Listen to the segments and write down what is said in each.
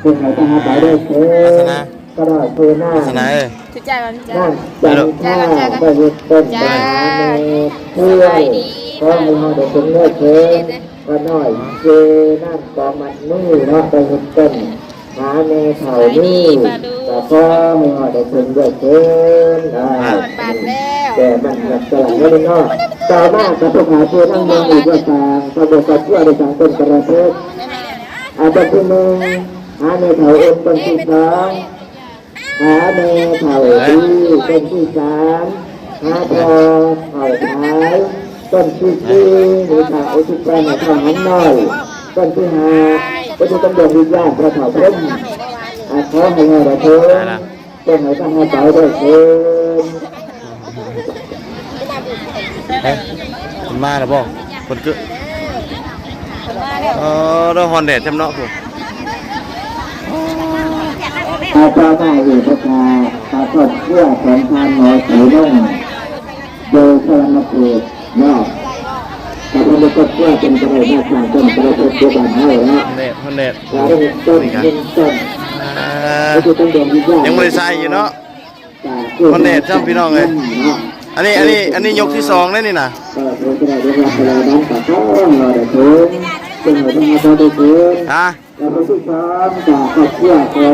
เป็นไงก็หาไปได้เพื่อก็ได้เพื่อหน้าสนายเอ้ยถือใจก่อนจ้านั่งจังท่าไปยึดต้นหาในเพื่อนก็ให้มาเด็กเป็นเนื้อเชิญก็น้อยเจนั่นกองมันนี่เนาะไปยึดต้นหาในเถานี่แต่ก็ให้มาเด็กเป็นเนื้อเชิญอ่าบาทแล้วแต่มันหลักตลาดไม่ได้นอกต่อมากับผู้หาผู้นั่งมองอีกว่าต่างประบบกับเพื่อในสังคมกระเทศอาจจะเป็น หาในเถาเอ็นต้นที่สองหาในเถาที่ต้นที่สามหาพอเถาท้ายต้นที่สี่หรือเถาที่แปลงเถาหันน้อยต้นที่ห้าก็จะต้องเดินวิญญาณพระเถาพร่มอาขอให้เงาเราเถิดต้นไหนต้องให้ใจได้เถิดเฮ้ยมันมาแล้วบ่คนเกึมาแล้วเออเราฮอนเดดจำเนาะพุ่น อาจารย์ได้อยู่ประชาปรากฏเพื่อแสนทานหมอสีนุ่งโดยพลังมาเกิดนอกแต่พอมาเกิดเพื่อเป็นกระไรหน้าทางต้นกระไรเพื่อการให้แล้วฮอนเดดฮอนเดดกระไรต้นเนต้นอ่าก็คือต้องเดินวิญญาณยังไม่ได้ใส่อยู่เนาะคนเด็ดจ้ำพี่น้องเอ้ยอันนี้อันนี้อันนี้ยกที่สองได้นี่นะก็เพื่อจะ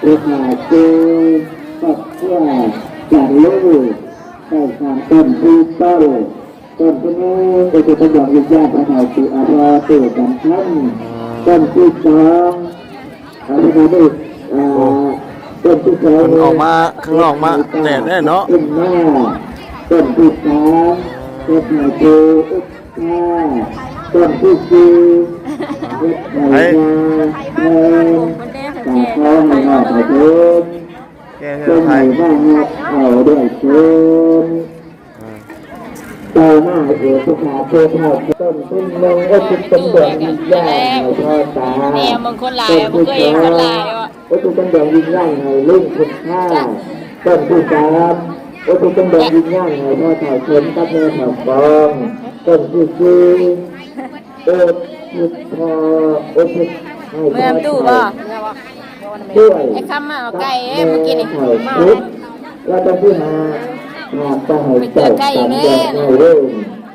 ได้ได้รับอะไรนั้นแต่ก็เราได้ถึงเป็นหัวหน้าเราได้ถึงฮะเราไปที่สามจากครอบครัวของลูกหาจีครอบครัวากลูกได้ทางต้นที่ต้นต้นที่นี้ก็คือต้นดอกยุบยาพระเถาสุอาภาตื่นกันทั้งต้นที่สองอันนี้ก็ได้ต้นที่สองมันออกมาข้างนอกมาแดดได้เนาะขึ้นหน้าต้นที่สามต้นหนจูอุกข้าต้นที่สี่ต้นไหนยาแทนคนแดง ตาแก่ท้องให้หอดให้เดินแกเธต้อนไหไทยบ้างครับเอาด้วยเชิญต่อหน้าเอกสุขาเทพาต้นทุ่นลงก็จุดเป็นดวงวิญญาณในพ่อตาแนวมึงคนหลายมึงก็เองคนหลายวะก็จุดเป็นดวงวิญญาณในลุ่มคุณค่าต้นที่สามก็จุดเป็นดวงวิญญาณในพ่อถ่ายชนกับแม่ถ่ายฟองต้นที่สี่เอ็ดยุดพอเอ็ดยุดให้เมื่อมตู้บ่ ด้วยไอ้คำมาเอาไก่เอ้ยเมื่อกี้นี่มาแล้วต้นที่ห้าหากจะให้เจ้าตามเดินในเรื่อง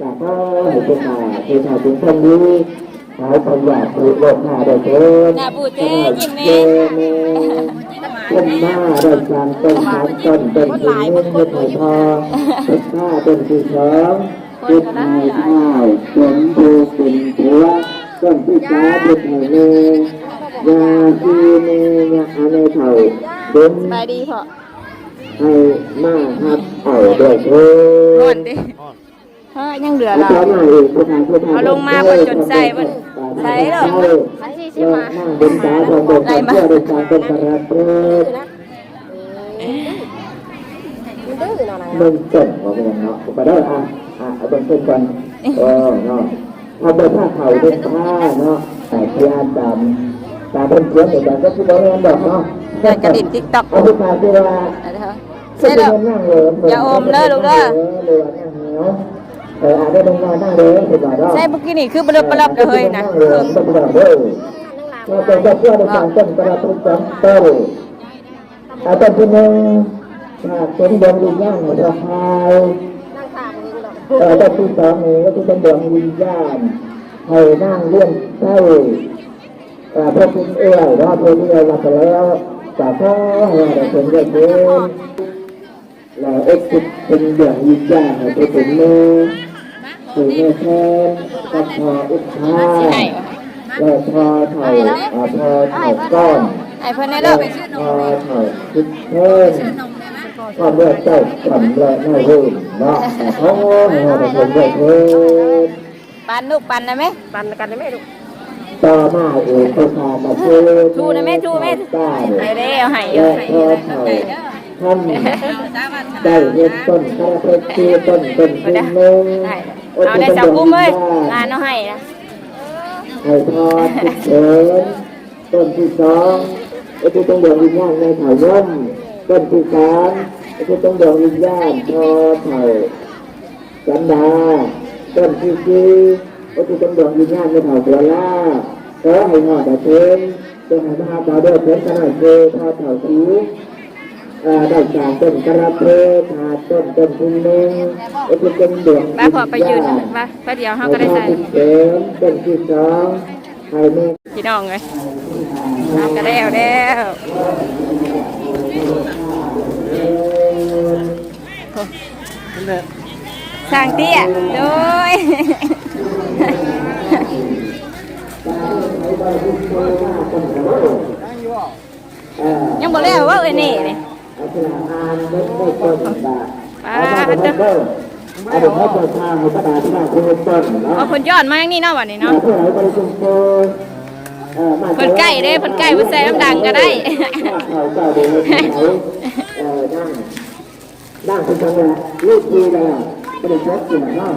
จากพ่อให้เป็นมาคือถ่ายถึงคนนี้หายความอยากถูกโลกหน้าได้เกินหน้าบูเต้ยิ้มเจแน่เมต้นหน้าได้จานต้นสามต้นต้นที่หนึ่งให้ถ่ายพอต้นห้าต้นที่สองต้นไม้ข้าวสมบูรณ์เป็นผัวต้นที่สามเป็นไห่เน ยยาซีเนยาอะไรเถ่าเดินไปดีพอให้มาครับเอาด้วยเถิก่อนดดิเฮ้ยยังเหลือเอาเรามาเองประธานประธานเอาลงมาบนจนใส่บนใส่แล้วใส่สิใช่ไหมนั่งบนตาของบนเพื่อได้การเป็นประธานเถิดมึงเก่งว่าเป็นเนาะไปได้อะอะเอาเป็นเช่นกันเออเนาะเอาเป็นผ้าเขาเป็นผ้าเนาะแต่พยานตาม ตามเป็นเพื่อนเดียวกันก็คือบอกเงินดอกเนาะเดินกระดิ่งติ๊กต็อกเอาผู้ชายที่ว่าใช่แล้วอย่าอมเด้อลูกเด้อเอออาจจะต้องมานั่งเลยสิบาทใช่เมื่อกี้นี่คือบลับบลับเลยนะเออต้องมาเด้อเราจะจะเพื่อในการต้นกระตุ้นสองเต้าอาจารย์ที่หนึ่งหากเป็นดวงวิญญาณของเราเออเจ้าที่สองนี้ก็คือเป็นดวงวิญญาณให้นั่งเลื่อนเต้าเออ พวกคุณเอ๋ยว่าพวกที่เราไปแล้วแต่พ่อให้เราเป็นเรื่องนี้เราเอ็กซ์เป็นเรื่องวิญญาณไปถึงมือถึงแม่แทนกับพออุทาแล้วพอถ่าอ่าพอถ่าก้อนไอ้เพิ่นในแล้เลิวกพอถ่าคิดเพิ่มก็เลือกเจ้าขำและไม่รู้เนาะแต่เขาเราเป็นเรื่องเพิ่มปันลูกปันนะไหมปันกันได้ไหมลูก ต่อมาเองก็พามาเพิ่มชูนะแม่ชูแม่ได้ไอ้เด้เอาให้และพอเถ่าท่านได้เริ่มต้นคาราเฟต้ต้นต้นที่หนึ่งได้เอาได้จับกุ้มเลยงานเอาให้นะไข่ทอดทุกเฉินต้นที่สองไอ้ที่ต้องดวงวิญญาณในเถาย่อมต้นที่สามไอ้ที่ต้องดวงวิญญาณทอเถาสันดาต้นที่สี่ไอ้ที่ต้องดวงวิญญาณในเถาตัวล่าขอให้หอดแต่เทนเป็นมหาบาเดอร์เพื่อนกันหน่อยคือทอดเถาสีได้จากต้นกระเพาะขาดต้นต้นทุนหนึ่งไอ้ที่เป็นดวงป้าพอไปยืนป้าป้าเดียวเขาก็ได้ใส่เสริมต้นที่สองไข่แม่พี่น้องเลยเอาก็แล้วแล้ว สร้างเตี้ยโดยยังบ่แล้วว่าเอ้ยนี่นี่เอาสลากไม่ต้นบาทป้าเอามาเป็นเด้อเบิ้ลเอ็นให้เจ้าทางในกระดาษที่นาคุณเนาะเอาคนยอนมาอย่างนี้เนาะวันนี้เนาะเนาะเพื่อให้บริสุทธิ์โตเอ่อมาใกล้เด้เพิ่นใกล้บ่ใส่น้ำดังก็ได้เขาเจ้าเดินไปไหนเอ่อนั่งนั่งเป็นะลู กทีแล้วไม่ได้ชดอยู่เนา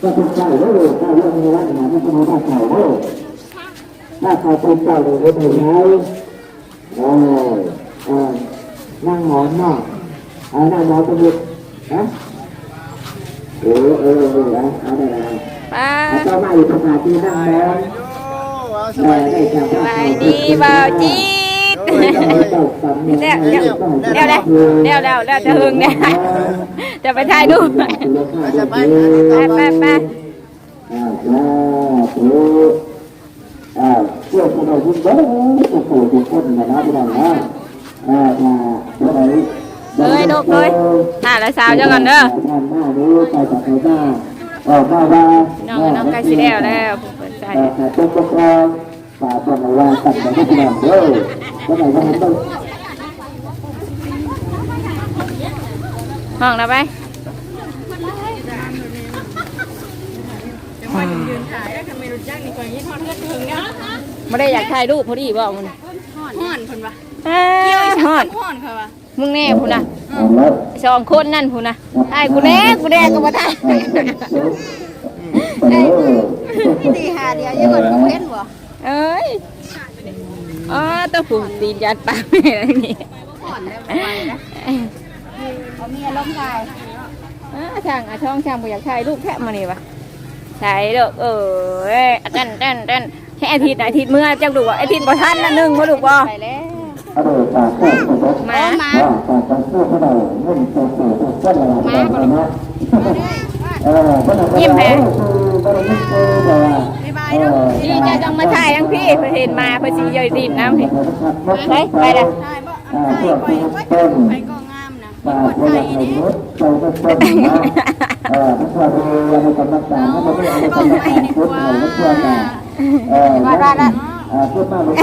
ก็เป็นเจ้าเลยเจ้าเรื่องนี้ว่าหนาไม่ต้องมาเล้วถ้าเขาเป็นเจ้าเลยไม่ได้ไหนเออเออนั่งหมอนนาะเอานั่งหมอนตะบุดนะเออเออเออเอาได้แล้วป้าแล้วก็มาอยู่สถานที่นั่งหมอนเออได้จากสบายดีบ่าจี แล้วแล้วแล้วแล้วแล้วแล้วจะหึงเนี่ยจะไปถ่ายรูปไปไปไปอ่าสาธุอ่าเชื่อคนเราทุกคนทุกคนทุกคนนะครับพี่น้องนะอ่าอ่าเมื่อไหร่เลยลูกเลยถ่ายแล้วสาวเจ้าก่อนเด้อทานหน้านี้ไปจากไหนบ้างออกมาว่าน้องน้องใกล้สิแล้วแล้วผมเปิดใจ แต่แต่ต้นปกครองฝ่าตรงว่าตัดไปที่พี่น้องเด้อเมื่อไหร่ว่าต้องห้องแล้วไปไม่ได้อยากถ่ายรูปพอดีบอกมันห่อนคนวะอ้าวฮอดห่อนเขาวะมึงแน่พูนะเอาแล้วสองคนนั่นพูนะถ่ายกูแน่กูแน่ก็มาถ่ายเออตีหาเดียวยังก่อนกูเห็นบ่ เอ้ยอ๋อตัวผูตีนยัดปากไม่ไรนี่ห่อนแล้ไปนะเอาเมียล้มตายอ่าช่างอะช่องช่างบ่อยากถ่ายรูปแค่มานี่ปะถ่ายเด้อเออเอ้ยเต้นเต้นเต้นให้อาทิตย์อาทิตย์เมื่อจักดูว่าอาทิตย์บ่ทันละหนึ่งบ่ดูบ่ไปแล้วเอาเดี๋ยวจามามานิ่มเหรอะไรแบบนี้นะ เออก็ต้องคือก็ต้องไม่เจอแต่ว่าบ๊ายบายเนาะพี่จะต้องมาถ่ายทั้งพี่เพิ่นเห็นมาเพิ่นสิย่อยดินน้ำนี่ไปไปเด้อใช่บ่อันใช่ไปไปไปก็งามนะปากคนละหนึ่งนุษย์ไปก็ต้นนะเออพระพุทธเจ้าในกรรมฐานถ้าไม่ได้ในกรรมฐานพุทธเราก็เชื่อกันเออเออพูดมากเลย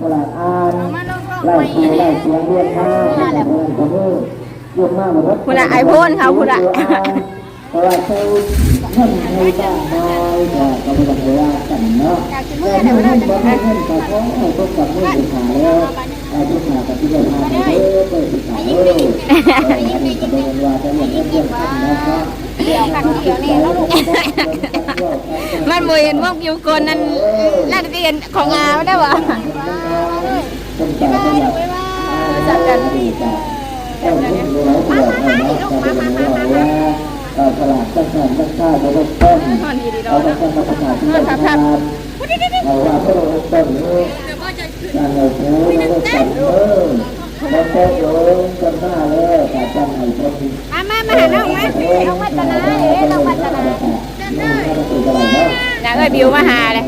เวลาอ่านมาลงลงไล่ไปเสียงไล่เสียงเรียนมาเรียนคนนี้เรียนมาหมดแล้วพุ่นน่ะไอโฟนเขาพุ่นน่ะ เพราะว่าเขาเงินในบ้านน้อยก็ก็ไม่ต้องเวลากันเนาะแต่เมื่อเงินบ่มีเงินก็ต้องให้พวกกับมือขาแล้วอาทุกขากับที่เราทำเด้อไปศึกษาเด้ออันนี้ก็เป็นว่าจะเรียนเรื่องกันนะครับเดี๋ยวกันเดี๋ยวนี่แล้วลูกมันบ่เห็นพวกอยู่คนนั้นนั่นเรียนของงาไม่ได้บ่เป็นการประหยัดจัดกันดีจ้ะต้องรู้รู้แล้วตลอดเลยนะจะเป็นว่าว่าตลาดตั้งแต่ตั้งค่าจะได้ต้นนอนดีดีเราต้องมาประกาศที่เราทำเราว่าพวกเราต้นนี้การเราโอ้เราก็จัดเออเราตโยงกันหน้าเลยแต่จังไหนก็มีมามามาหาน้องมาเอาวัฒนาเอ้น้องวัฒนาอยากให้บิวมาหาเลย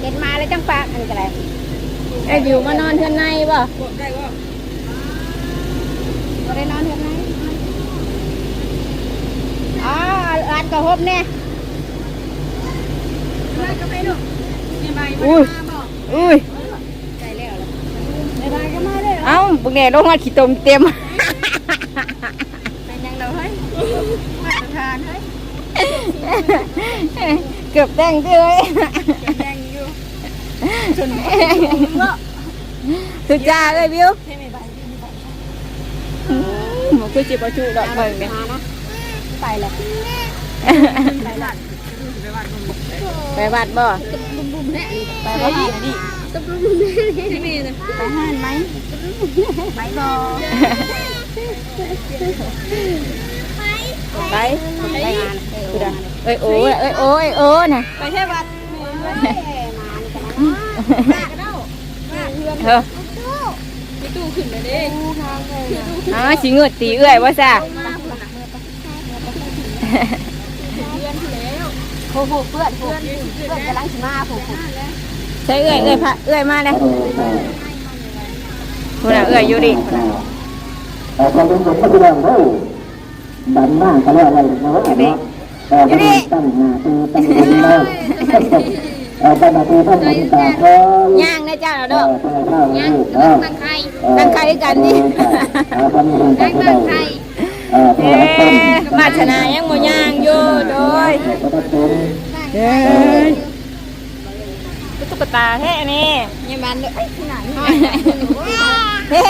เห็นมาแล้วจังปากอันก็ได้ไอ้บิวมานอนเทือนในบ่บ่ได้นอนเห็นไหมอ๋อร้าน กระหบเนี่ยอุ้ยอุ้ยเอ้าบุกแน่ลงมาขี้ตมเต็มเป็นยังเราเฮ้ยมาตรฐานเฮ้ยเกือบแต่งเลยแดงอยู่จนสุดจ้าเลยบิวหมูคือจิบประจุดอกเบิ่งเนี่ยไปเลย ไปหลัดไปวัดบ่บุ้มๆเนี่ยไปวัดดิตบบุ้มๆเนี่ยที่นี่นะไปห้านไหมไปบ่ไปไปงานเอ้ยโอ้ยเอ้ยโอ้ยโอ้ยนะไปแค่วัดเฮ้อพี่ตู้ขึ้นเลยดิอ๋อสิเงืดตีเอื้อยว่าซะ โอ้โหเพื่อนเพื่อนเพื่อนกำลังสิมาผมใช้เอื้อยเอื้อยพะเอื้อยมาเลยพุ่นน่ะเอื้อยอยู่ดิแต่ความเป็นคนที่เราเฮ้ยดันมากก็แล้วอะไรนะว่าเนาะเออตั้งหน้าตีตั้งหัวเนาะเออตั้งหน้าตีตั้งหัวตาคอยย่างนะเจ้าเอเด้ออตั้งข้าวลูกเนาะตั้งใครตั้งใครกันดิเออตั้งหัวตาคอย เออเอ๊ะมาชนะยังบ่ย่างอยู่โดยก็ต้องเป็นเอ้ยตุ๊กตาแท้นี่ยังมันเลยขนาดนี้เฮ้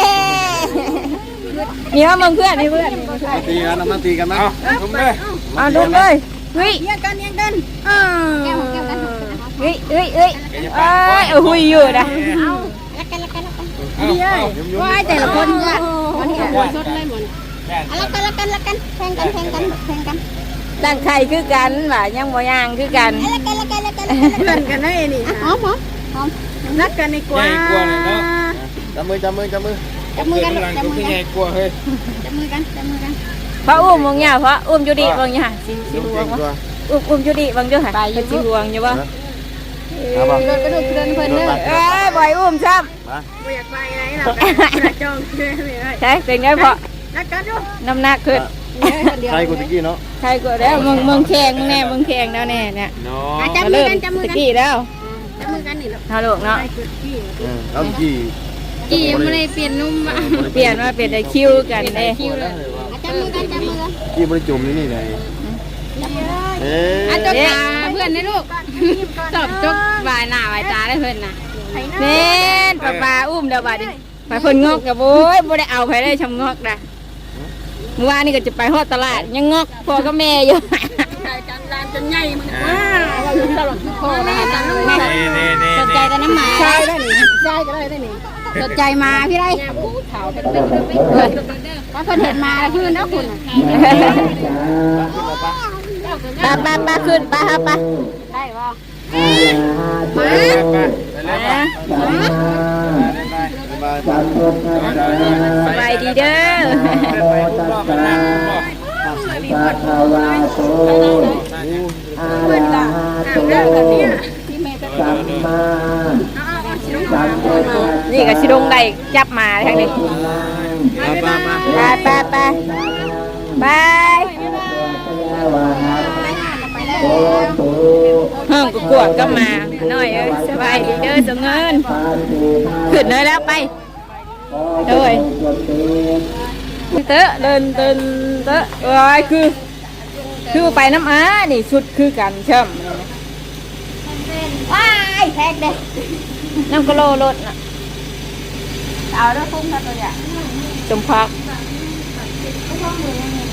นี่ว่ามึงเพื่อนนี่เพื่อนมาตีกันนะมาตีกันนะผมเลยเอาดูเลยเฮ้ยเยี่ยกันเยี่ยกันอ้าแก้วแก้วกันเฮ้ยเฮ้ยเฮ้ยเอ้ยเอาหุยอยู่นะเอาละกันละกันละกันดีเลยว่าแต่ละคนเนี่ยวันนี้หัวสดเลยหมด ละกันละกันละกันแข่งกันแข่งกันแข่งกันตั้งไข่คือกันว่ายังบ่ย่างคือกันละกันละกันละกันเพื่อนกันได้นี่หอมหอมหอมนัดกันดีกว่าจับมือจับมือจับมือจับมือกันจับมือกันจับมือกันจับมือกันเพราะอุ้มวงเนี่ยเพราะอุ้มอยู่ดีวงเนี่ยสิสิลูกห่วเก่งงวะตัวอุ้มอุ้มอยู่ดีวงเด้อค่ะเป็นสิห่วงอยู่บ่เอาป่ะโดนกระดูกเดินเพลินเด้อเอ้ยบ่อยอุ้มซ้มาไม่อยากไปไหนหรอกจองเชื่อไม่ได้ำใช่เป็นไงเพราะ นัดกันดูน้ำหนักขึ้นใครกูตะกี้เนาะใครก็แล้วมึงมึงแข่งมึงแน่มึงแข่งแล้วแน่เนี่ยเนาะจับมือกันจับมือตะกันกี้แล้วจับมือกันนี่หรอฮาลูกเนาะเอากี่กี่ไม่ได้เปลี่ยนนุ่มอะเปลี่ยนมาเป็นไอคิวกันเด้จับมือกันจับมือกันกี่บริจุ่มนี่นี่เลยเอ๊อะจะกตาเพื่อนนะลูกตบจกวายหน้าวายตาได้เพื่อนนะเน่นป้าป้าอุ้มเดี๋ยวบัดนี้ไปเพิ่นงอกกับโอ้ยบ่ได้เอาไปได้ชำงอกนะ เมื่อวานนี่ก็จะไปฮอดตลาด ยังงอกพ่อกับแม่อยู่จันรานจนใหญ่มันว้าเราอยู่ตลอดโคนะจันแม่สนใจแต่น้ำหมาใช่ได้หนิใช่ก็ได้ได้หนิสนใจมาพี่ได้ขาวเป็นเป็นเป็นถ้าเพิ่นเห็นมาแล้วพื้นนะคุณป้าป้าป้าขึ้นป้าครับป้าได้ป่ะสบายดีเด้อ ภาวาโตอาราโตสัมมาสัมพุทธัสสะนี่ก็สิลงได้จับมาทางนี้มามาไปไปไปไปวาหะโตตุเพิ่มกกวดก็มาหน่อยเอ้ยสบายดีเด้อสงเงินปานติมาขึ้นเลยแล้วไปโดยจน เตอะเดินเดินเตอะเอ้ยคือ คือไปน้ำอานี่ชุดคือกันเชื่อมว้ายแพกเด้น้ำกะโลรถน่ะเอาแล้วพุ่งมาตัวเนี่ยจมพัก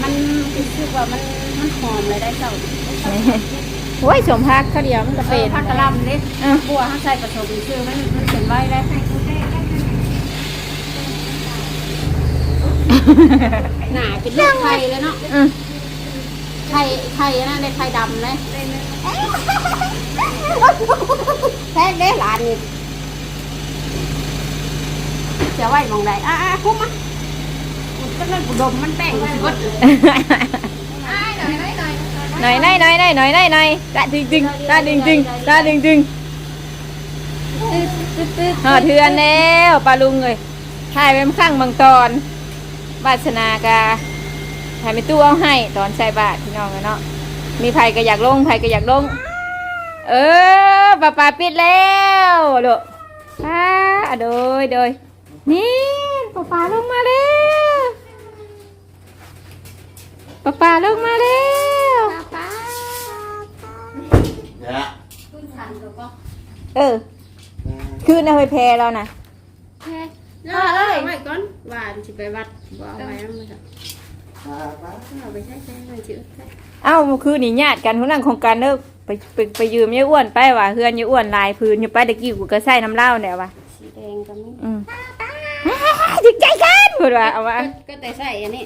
มันรู้สึกว่ามันมันหอมเลยได้เจ้าโอ้ยสมพักเขาเดียวมันก็เป็เป็นนผักกะลำเล็กบัวห้าใส่ผสมชื่อมันมันเขียนไว้ได้ห นาเป็นลูกไข่เลยเนาะอืมไข่ไข่นั่นได้ไข่ดำเลยแท้เด้หลานนี่จะไว้มองใดอะอะคุ้มอะก็นั่นกูดมมันแป้งมันกดหน่อยหน่อยหน่อยหน่อยหน่อยหน่อยหน่อยตาจริงจริงตาจริงจริงตาจริงจริงหอเทือนแล้วปลาลุงเลยถ่ายเป็นข้างบางตอน บาสนากาถ่ายเป็นตู้เอาให้ตอนใส่บาทพี่น้องกันเนาะมีไผก็อยากลงไผก็อยากลง เออป้าป้าปิดแล้วลูกป้าโดยโดยนี่ป้าป้าลงมาแล้วป้าป้าลงมาแล้วเนี่ยเออ คืนเอาไปแพรเรานะ แล้วเลย ไว้ก่อนว่าสิไปวัดบ่เอาไว้นำจ้ะเอาไปใช้ใช้ไว้ชื่อเอ้าเมื่อคืนนี่ญาติกันคนนั้นของกันเด้อไปไปไปยืมยายอ้วนไปว่ะเฮือนยายอ้วนลายพื้นอยู่ไปตะกี้กูก็ใส่น้ำเหล้าเนี่ยว่ะสีแดงก็มีอืมจิตใจกันพูดว่าเอาว่าก็แต่ใส่อันนี้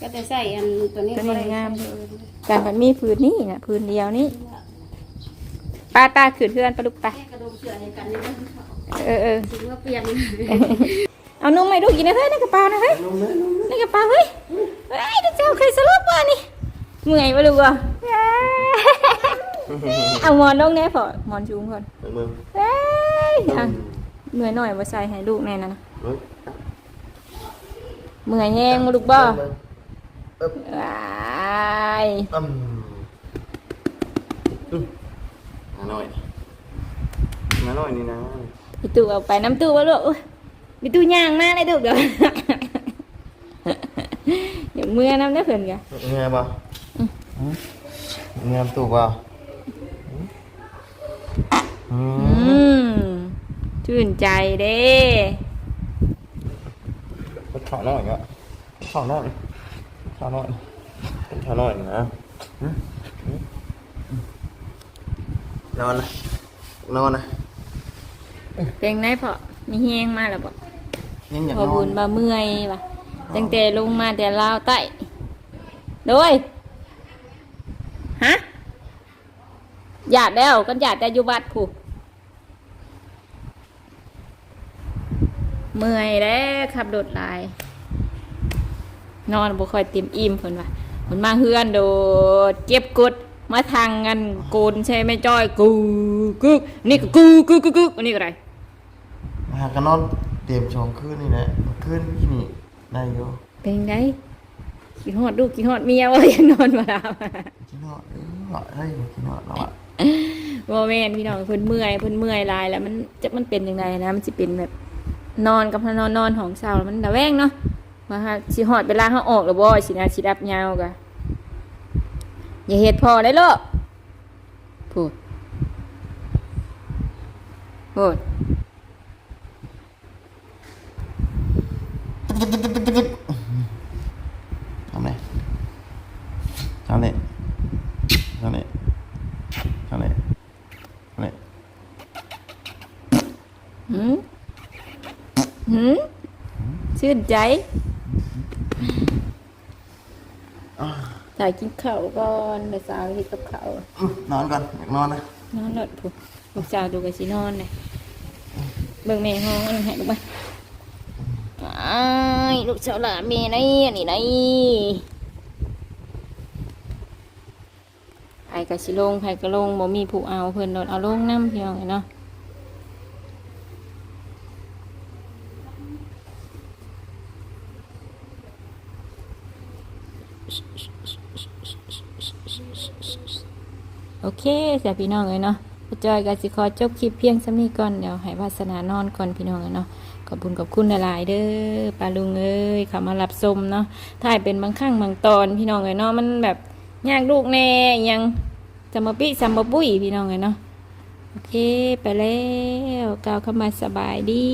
ก็แต่ใส่อันตัวนี้ตัวนี้งามเออการมันมีพื้นนี่นะพื้นเดียวนี่ป้าป้าขืนเพื่อนปลาลูกไปกระดมเสือให้กันนี่นะ เออเออถึงว่าเปลี่ยนเอานมให้ลูกกินนะเฮ้ยในกระเป๋านะเฮ้ยในกระเป๋าเฮ้ยเฮ้ยเจ้าเคยสลบป่ะนี่เมื่อยปะลูกอะเอาหมอนลงแน่พอหมอนจูงก่อนมึงเฮ้ยอะเมื่อยหน่อยมาใส่ให้ลูกแน่นะนะมึงเมื่อยแห้งมาลูกบ่ว้ายอืมอืมมาหน่อยมาหน่อยนี่นะ พี่ตู่เอาไปน้ำตู้วะลูกอุ๊ยพี่ตู่ย่างมากเลยลูกเดี๋ยวเดี๋ยวเมื่อน้ำได้เพื่อนกันเงี้ยบ่เงี้ยตู้บ่อือืมมชื่นใจเด้ถอดหน่อยก็ถอดหน่อยถอดหน่อยถอดหน่อยนะอืมอืมนอนนะนอนนะ เป็นไงพอมีแห้งมากแล้วบ่ยังอยากพอนอบุนญมาเมื่อยว่ะตั้งแต่ลงมาแต่ลาวใต้โดยฮะหยาดแล้วกันหยาดแต่อยู่บัดผู้เมื่อยแล้วขับรถหลาย นอนบ่ค่อยเต็มอิ่มเพิ่นว่าเพิ่นมาเฮือนโดดเก็บกดมาทางกันโกนใช่ไหมจ้อยกูกึกนี่ก็กูกึกกึกกึกอันนี้ก็ได้ หากันนอนเตรียมชองคืนนี่แหละคืนที่นี่ได้อยู่เป็นไงกินฮอดลูกกินฮอดเมียว่ายังนอนมาแล้วกินนอนเออเฮ้ยกินนอนแล้วอะบ่แม่นพี่น้องเพิ่นเมื่อยเพิ่นเมื่อยหลายแล้วมันจะมันเป็นยังไงนะมันสิเป็นแบบนอนกับพนอนนอนของเช้าแล้วมันระแวงเนาะว่าฮะสิฮอดเวลาเฮาออกแล้วบ่สินะสิรับยาวกะอย่าเฮ็ดพอได้ลูกพูดพูด ทำเลยทำเลยทำเลยทำเลยทำเลยหืมหืมชื่นใจถ่ายกินข้าวก่อนเดี๋ยวสาวเฮ็ดกับข้าวนอนก่อนอยากนอนนะนอนหลดผู้ลูกสาวดูกันสินอนเลยเบิ่งแม่ห้องอันนนให้ลูกไปอ้าย ลูกสาวหลานแม่นี่อันนี่นี่ไผกะสิลงไผกะลงบ่มีผู้เอาเพิ่นโดนเอาลงน้ำพี่น้องเนาะโอเคเสียพี่น้องเลยเนาะจอยก็สิขอจบคลิปเพียงสำนี้ก่อนเดี๋ยวให้วาสนานอนก่อนพี่น้องเลยเนาะ ขอบคุณขอบคุณหลายเด้อปลาลุงเอ้ยเขามารับชมเนาะถ่ายเป็นบางครั้งบางตอนพี่น้องเลยเนาะมันแบบยากลูกแน่ยังจะมาปี้ซัมมาปุ้ยพี่น้องเลยเนาะโอเคไปแล้วกล่าวเข้ามาสบายดี